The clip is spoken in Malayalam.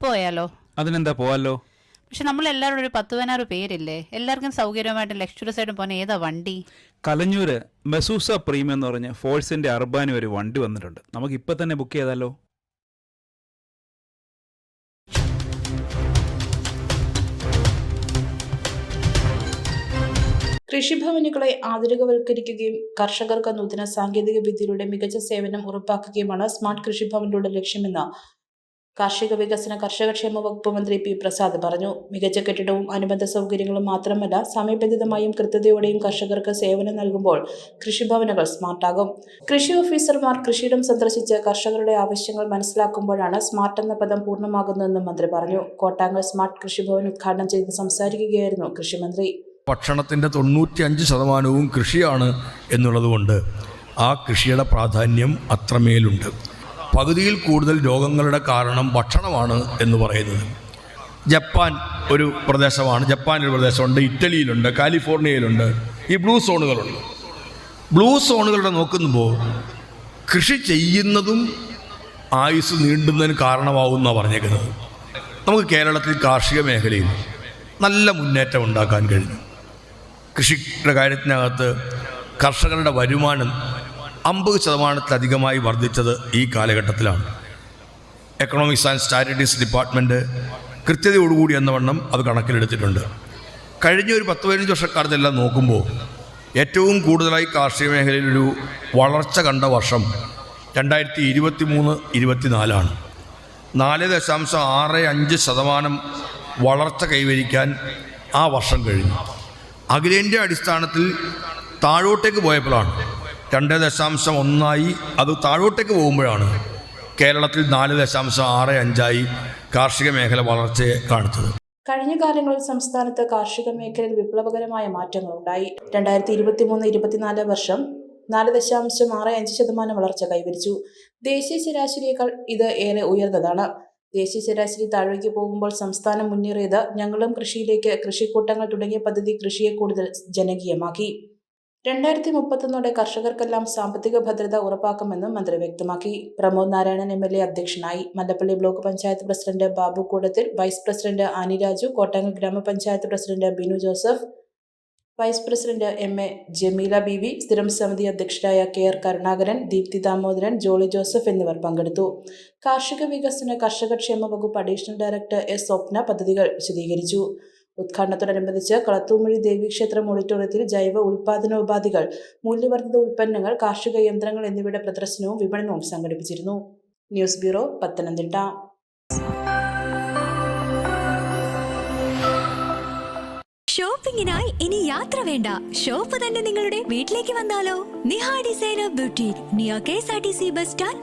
പോയാലോ? അതിനെന്താ പോവാലോ? പക്ഷെ നമ്മൾ എല്ലാവരും ഒരു പത്ത് പതിനാറ് പേരില്ലേ? എല്ലാവർക്കും സൗകര്യമായിട്ടും ലക്ഷറസ് ആയിട്ടും പോകുന്ന ഏതാ വണ്ടി? കലഞ്ഞൂര് മെസൂസ പ്രീമിയം എന്ന് പറഞ്ഞ ഫോഴ്സിന്റെ അർബാനി ഒരു വണ്ടി വന്നിട്ടുണ്ട്. നമുക്ക് ഇപ്പൊ തന്നെ ബുക്ക് ചെയ്താലോ? കൃഷിഭവനുകളെ ആധുനികവൽക്കരിക്കുകയും കർഷകർക്ക് നൂതന സാങ്കേതിക വിദ്യയിലൂടെ മികച്ച സേവനം ഉറപ്പാക്കുകയുമാണ് സ്മാർട്ട് കൃഷിഭവനിലൂടെ ലക്ഷ്യമെന്ന് കാർഷിക വികസന കർഷകക്ഷേമ വകുപ്പ് മന്ത്രി പി പ്രസാദ് പറഞ്ഞു. മികച്ച കെട്ടിടവും അനുബന്ധ സൗകര്യങ്ങളും മാത്രമല്ല സമയബന്ധിതമായും കൃത്യതയോടെയും കർഷകർക്ക് സേവനം നൽകുമ്പോൾ കൃഷിഭവനുകൾ സ്മാർട്ടാകും. കൃഷി ഓഫീസർമാർ കൃഷിയിടം സന്ദർശിച്ച് കർഷകരുടെ ആവശ്യങ്ങൾ മനസ്സിലാക്കുമ്പോഴാണ് സ്മാർട്ട് എന്ന പദം പൂർണമാകുന്നതെന്നും മന്ത്രി പറഞ്ഞു. കോട്ടാങ്ങൽ സ്മാർട്ട് കൃഷിഭവൻ ഉദ്ഘാടനം ചെയ്ത് സംസാരിക്കുകയായിരുന്നു കൃഷിമന്ത്രി. ഭക്ഷണത്തിന്റെ തൊണ്ണൂറ്റിയഞ്ച് ശതമാനവും കൃഷിയാണ് എന്നുള്ളതുകൊണ്ട് ആ കൃഷിയുടെ പ്രാധാന്യം അത്രമേലുണ്ട്. പകുതിയിൽ കൂടുതൽ രോഗങ്ങളുടെ കാരണം ഭക്ഷണമാണ് എന്ന് പറയുന്നത്. ജപ്പാൻ ഒരു പ്രദേശമാണ്. ജപ്പാൻ ഒരു പ്രദേശമുണ്ട് ഇറ്റലിയിലുണ്ട് കാലിഫോർണിയയിലുണ്ട് ഈ ബ്ലൂ സോണുകളുണ്ട്. ബ്ലൂ സോണുകളുടെ നോക്കുമ്പോൾ കൃഷി ചെയ്യുന്നതും ആയുസ് നീണ്ടുന്നതിന് കാരണമാവുമെന്നാണ് പറഞ്ഞേക്കുന്നത്. നമുക്ക് കേരളത്തിൽ കാർഷിക മേഖലയിൽ നല്ല മുന്നേറ്റം ഉണ്ടാക്കാൻ കഴിഞ്ഞു. കൃഷിയുടെ കാര്യത്തിനകത്ത് കർഷകരുടെ വരുമാനം അമ്പത് ശതമാനത്തിലധികമായി വർദ്ധിച്ചത് ഈ കാലഘട്ടത്തിലാണ്. എക്കണോമിക്സ് ആൻഡ് സ്റ്റാറ്റിസ്റ്റിക്സ് ഡിപ്പാർട്ട്മെന്റ് കൃത്യതയോടുകൂടി എന്ന വണ്ണം അത് കണക്കിലെടുത്തിട്ടുണ്ട്. കഴിഞ്ഞ ഒരു പത്ത് പതിനഞ്ച് വർഷക്കാലത്തെല്ലാം നോക്കുമ്പോൾ ഏറ്റവും കൂടുതലായി കാർഷിക മേഖലയിൽ ഒരു വളർച്ച കണ്ട വർഷം രണ്ടായിരത്തി ഇരുപത്തി മൂന്ന് ഇരുപത്തിനാലാണ്. നാല് ദശാംശം ആറ് അഞ്ച് ശതമാനം വളർച്ച കൈവരിക്കാൻ ആ വർഷം കഴിഞ്ഞു. അഖിലേന്ത്യാ അടിസ്ഥാനത്തിൽ താഴോട്ടേക്ക് പോയപ്പോഴാണ് രണ്ട് ദശാംശം ഒന്നായി അത് താഴോട്ടേക്ക് പോകുമ്പോഴാണ് കേരളത്തിൽ നാല് ദശാംശം ആറ് അഞ്ചായി കാർഷിക മേഖല വളർച്ചയെ കാണിച്ചത് കഴിഞ്ഞ കാലങ്ങളിൽ സംസ്ഥാനത്ത് കാർഷിക മേഖലയിൽ വിപ്ലവകരമായ മാറ്റങ്ങൾ ഉണ്ടായി. രണ്ടായിരത്തി ഇരുപത്തി മൂന്ന് ഇരുപത്തിനാല് വർഷം നാല് ദശാംശം ആറ് അഞ്ച് ശതമാനം വളർച്ച കൈവരിച്ചു. ദേശീയ ശരാശരിയേക്കാൾ ഇത് ഏറെ ഉയർന്നതാണ്. ദേശീയ ശരാശരി താഴേക്ക് പോകുമ്പോൾ സംസ്ഥാനം മുന്നേറിയത് ഞങ്ങളും കൃഷിയിലേക്ക് കൃഷിക്കൂട്ടങ്ങൾ തുടങ്ങിയ പദ്ധതി കൃഷിയെ കൂടുതൽ ജനകീയമാക്കി. രണ്ടായിരത്തി മുപ്പത്തൊന്നോടെ കർഷകർക്കെല്ലാം സാമ്പത്തിക ഭദ്രത ഉറപ്പാക്കുമെന്നും മന്ത്രി വ്യക്തമാക്കി. Pramod Narayanan M L A അധ്യക്ഷനായി Mallappally block panchayat president Babu Koodathil vice president Annie Raju Kottangal ഗ്രാമപഞ്ചായത്ത് president Binu Joseph vice president M A Jameela B V സ്ഥിരം സമിതി അധ്യക്ഷരായ K R Karunakaran Deepthi Damodaran Jolly Joseph എന്നിവർ പങ്കെടുത്തു. കാർഷിക വികസന കർഷകക്ഷേമ വകുപ്പ് അഡീഷണൽ ഡയറക്ടർ എസ് സ്വപ്ന പദ്ധതികൾ വിശദീകരിച്ചു. ഉദ്ഘാടനത്തോടനുബന്ധിച്ച് കളത്തൂമൊഴി ദേവീക്ഷേത്രം ഓഡിറ്റോറിയത്തിൽ ജൈവ ഉൽപാദനോപാധികൾ മൂല്യവർദ്ധിത ഉൽപ്പന്നങ്ങൾ കാർഷിക യന്ത്രങ്ങൾ എന്നിവയുടെ പ്രദർശനവും വിപണനവും സംഘടിപ്പിച്ചിരുന്നു. News bureau Pathanamthitta. ഷോപ്പിംഗിനായി ഇനി യാത്ര വേണ്ട. ഷോപ്പ് തന്നെ നിങ്ങളുടെ വീട്ടിലേക്ക് വന്നാലോ? Niha designer beauty near K S R T C bus stand